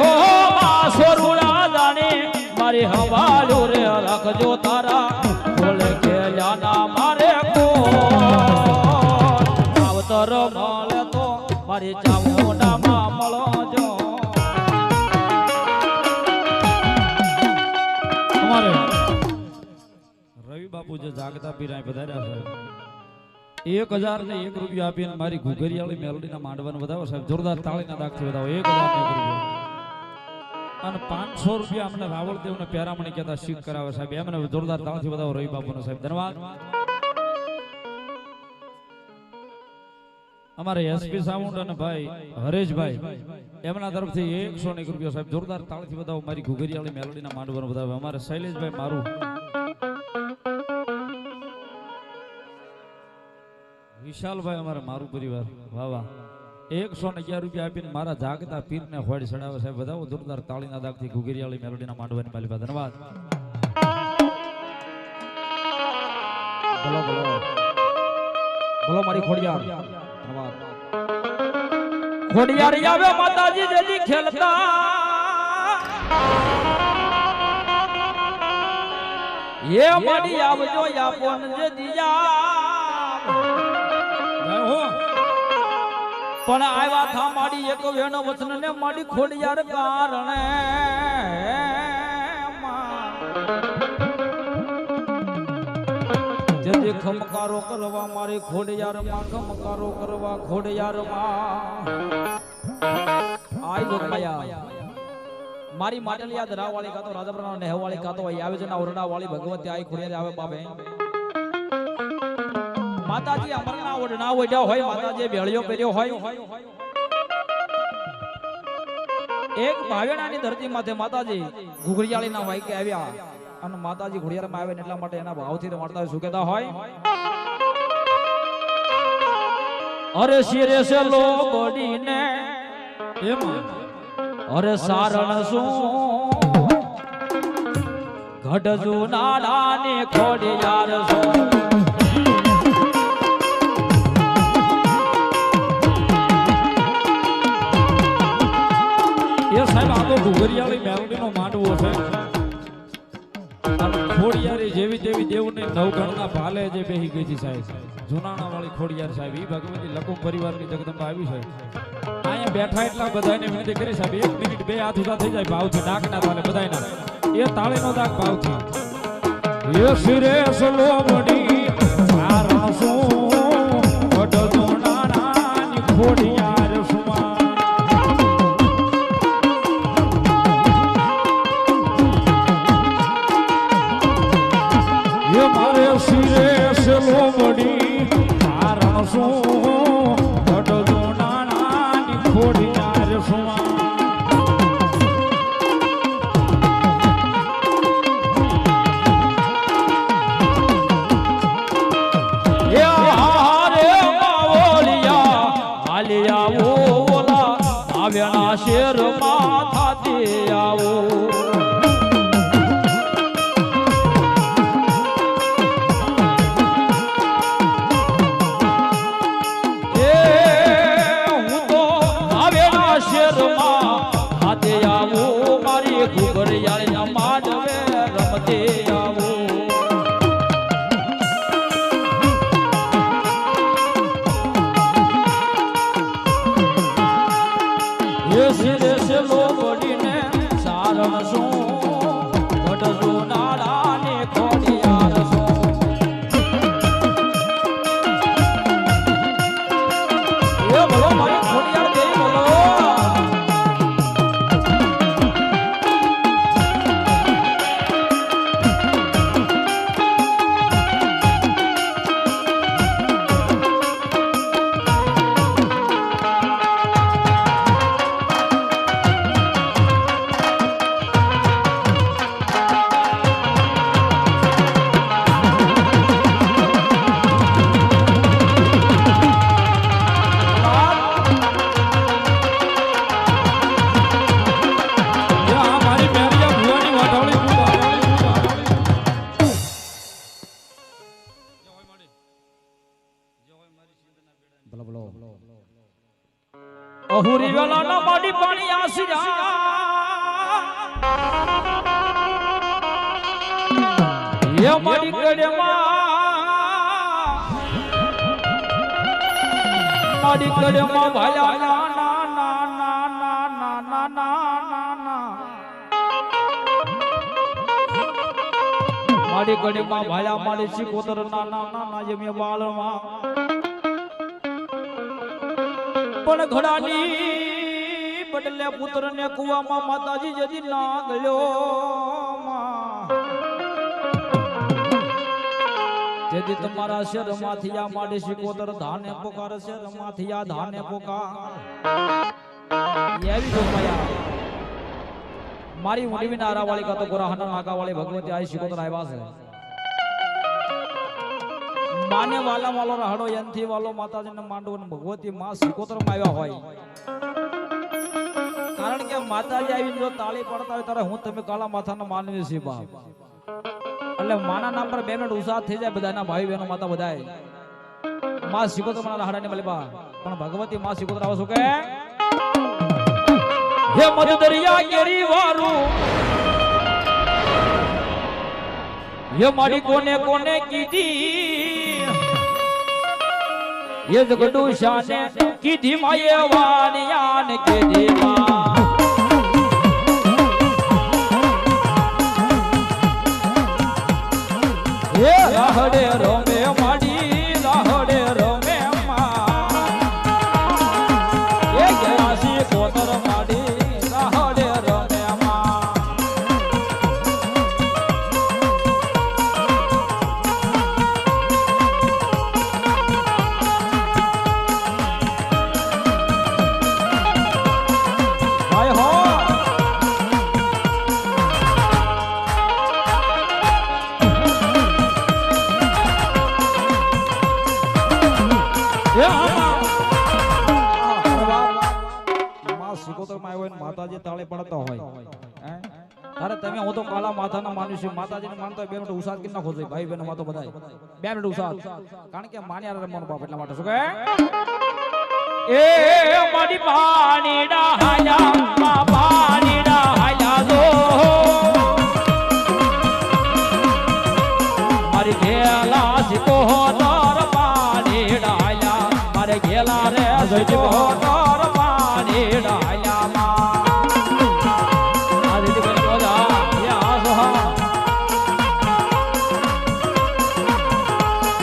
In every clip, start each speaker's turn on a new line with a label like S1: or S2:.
S1: હો માસોરુડા જાણે મારી હવાલો રે રાખજો તારા, બોલ કે જાના મારે કો આવતર મળ તો મારી મળો જો. અમારે રવિ બાપુ જે જાગતા પીરાય પધાર્યા છે, એક હજાર ને એક રૂપિયા આપીને મારી ઘુઘરિયાળી મેલડીના માંડવાનું વધાવો સાહેબ, જોરદાર તાળીના દાગથી વધાવો એક હજાર એક રૂપિયા. અને પાંચસો રૂપિયા અમને રાવળ દેવને પેરામણી કહેતા શીખ કરાવે સાહેબ. એમને જોરદાર તાળથી વધાવો રવિ બાપુનો સાહેબ. ધન્યવાદ. અમારે એસપી સાઉન્ડ અને ભાઈ હરેશભાઈ, એમના તરફથી એકસો ને એક રૂપિયા સાહેબ. જોરદાર તાળથી વધાવો. મારી ઘુઘરિયાળી મેલોડીના માંડવાનું વધાવે. અમારે શૈલેષભાઈ મારું. વિશાલભાઈ અમારે મારું પરિવાર. વાહ વાહ. એકસો ને અગિયાર રૂપિયા આપીને મારા જાગતા પીરને હોડી ચડાવે સાહેબ વધાવો જોરદાર તાળીના દાગથી ઘુઘરિયાળી મેલોડીના માંડવાની માલિકા ધન્યવાદ. બોલો મારી ખોડિયાર. ખોડિયાર આવે માતાજી જેજી ખેલતા. એ મારી આવજો યાપોન જે દિયા. પણ આવ્યા થા માડી એક વેણો વચન ને માડી ખોડિયાર કારણે. જેથી ખમકારો કરવા મારી ખોડિયાર માં ખમકારો કરવા ખોડિયાર માં આઈ જો કયા. મારી માટલી યાદ રાવવાળી કાતો, રાજાપુરના નેહવાળી કાતો આવી આવે છે ના ઓરડાવાળી ભગવતી આઈ ખોડિયાર આવે બાપે. માતાજી અમરના ઓઢણા ઓઢ્યા હોય માતાજી બેળિયો કર્યો હોય. એક ભાવેણાની ધરતી માથે માતાજી ઘુઘરિયાળીના વાઈકે આવ્યા અને માતાજી ઘુડિયાળમાં આવે ને એટલા માટે એના ભાવથી રમાડતા સુકેતા હોય? અરે શિરે સે લો બોડીને એમાં, અરે સારણ શું? ઘડજુ નાડાને ખોડિયાર શું? સાહેબ, આ તો ઘુઘરિયાળી મેલોડીનો માંડવો છે. ખોડિયારી જેવી તેવી દેવની નવગણના ભાલે જે બેહી ગઈ છે સાહેબ. જુનાણા વાળી ખોડિયાર સાહેબ, ઈ ભગવતી લકુમ પરિવારની જગદંબા આવી છે. અહીંયા બેઠા એટલા બધાને વિનંતી કરી સાહેબ, એક મિનિટ બે હાથ ઉધા થઈ જાય ભાવથી ડાક ના તાલે બધાયના. એ તાળીનો દાગ ભાવથી. ભાવ છે આવ્યાના માથા દે આવો. અહુરી વેલાના માડી પાણી આશીરા એ મારી કડેમાં મારી કડેમાં ભાયા ના ના ના ના ના ના ના ના ના મારી કડેમાં ભાયા મારી શિકોતર ના ના ના ના જેમ બાળમાં પણ ઘડાની બદલે પુત્રને કુવામાં માતાજી જદી ના માં. તમારા શેર માથિયા માડી શિકોતર ધાને પોકાર શેર માથિયા ધાને પોકાર. એવી ગોપાયા મારી ઊંડી નારા વાળી કાતો ગોરા હનન નાકા વાળી ભગવતી આઈ શિકોતર આવ્યા છે. માને વાલા વાલો રાહડો એનથી વાલો માતાજીને માંડવો ને ભગવતી માં શિકોતરમાં આવ્યા હોય. કારણ કે માતાજી આવીને જો તાળી પડતા હોય ત્યારે હું તમે કાળા માથાનો માનવી છીએ બાપ. એટલે માના નામ પર બે મિનિટ ઉત્સાહ થઈ જાય બધાના ભાઈ બહેનો માતા બધાય. માં શિકોતર મારા મળે બા પણ ભગવતી માં શિકોતર આવો છો કે? હે મધુદરિયા કેરી વારું. હે મારી કોને કોને કીધી? યજગડુશાને કીધી માયે વાણિયાન કીધી માં હે રહડે રોમે માડ સિકોતરમાં આવ્યો હોય માતાજી તાળે પડતા હોય. તારે તમે હું તો કાળા માથાના માનું છું. માતાજીને માનતો બે મિનિટ ઉસાદ કરી નાખો છો. ભાઈ બહેનો માતો બધા બે મિનિટ ઉસાદ. કારણ કે માન્યા રમવાનું બાપ એટલા માટે. શું કહે? એ મારી પાણી ડાયા મા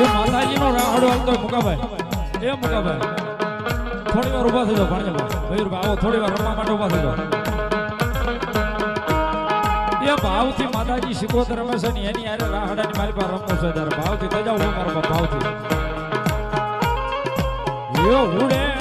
S1: એ માતાજીનો રાહડો આવતો મુકાભાઈ. એ મુકાભાઈ. થોડી વાર ઊભા થઈ જાઓ ભાણિયાભાઈ ભાઈ આવો, થોડી વાર રમવા માટે ઊભા થઈ જાઓ ભાવથી માતાજી શિકોતર રમે છે ને એની હારે રાહડાની મારી પાસે રમવું છે ભાવથી થઈ જાઓ મારા ભાવથી. એ ઉડે.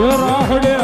S1: રાહડે